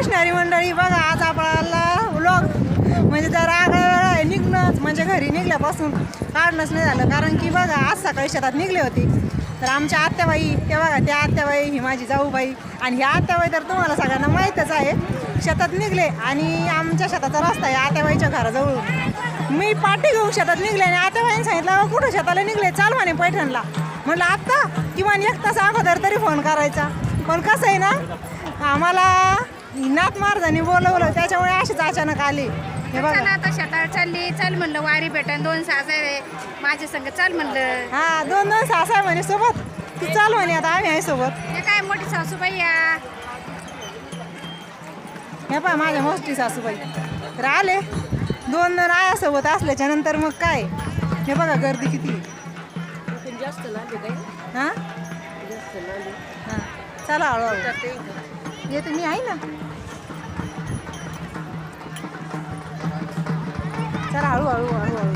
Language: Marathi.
कृष्णारी मंडळी बघा आज आपल्याला व्लॉग म्हणजे जर राग निघणंच. म्हणजे घरी निघल्यापासून काढणंच नाही झालं. कारण की बघा आज सकाळी शेतात निघले होते. तर आमच्या आत्याबाई ते बघा त्या आत्याबाई ही माझी जाऊबाई आणि ह्या आत्याबाई तर तुम्हाला सगळ्यांना माहीतच आहे. शेतात निघले आणि आमच्या शेताचा रस्ता आहे आत्याबाईच्या घराजवळ. मी पाठी घेऊन शेतात निघले आणि आत्याबाईने सांगितलं कुठं शेताला निघले? चाल म्हणे पैठणला. म्हटलं आत्ता? किमान एक तास अगोदर तरी फोन करायचा. पण कसं आहे ना आम्हाला नाथ महाराजांनी बोलवलं त्याच्यामुळे अशीच अचानक आली. हे बघा. चला आता शेतात चालली चल म्हणलं वारी भेटन दोन सास आहे. माझ्या संग चल म्हणलं. हा दोन दोन सास आहे म्हणे सोबत. तू चाल म्हणे आता आम्ही आहे सोबत. हे काय मोठी सासूबाई या? हे पहा माझ्या मोठी सासूबाई. तर आले. दोन दोन आया सोबत असल्याच्या नंतर मग काय? हे बघा गर्दी किती. हा? हा. चला हळूहळू. येते मी आहे ना? चला हळूहळू हळूहळू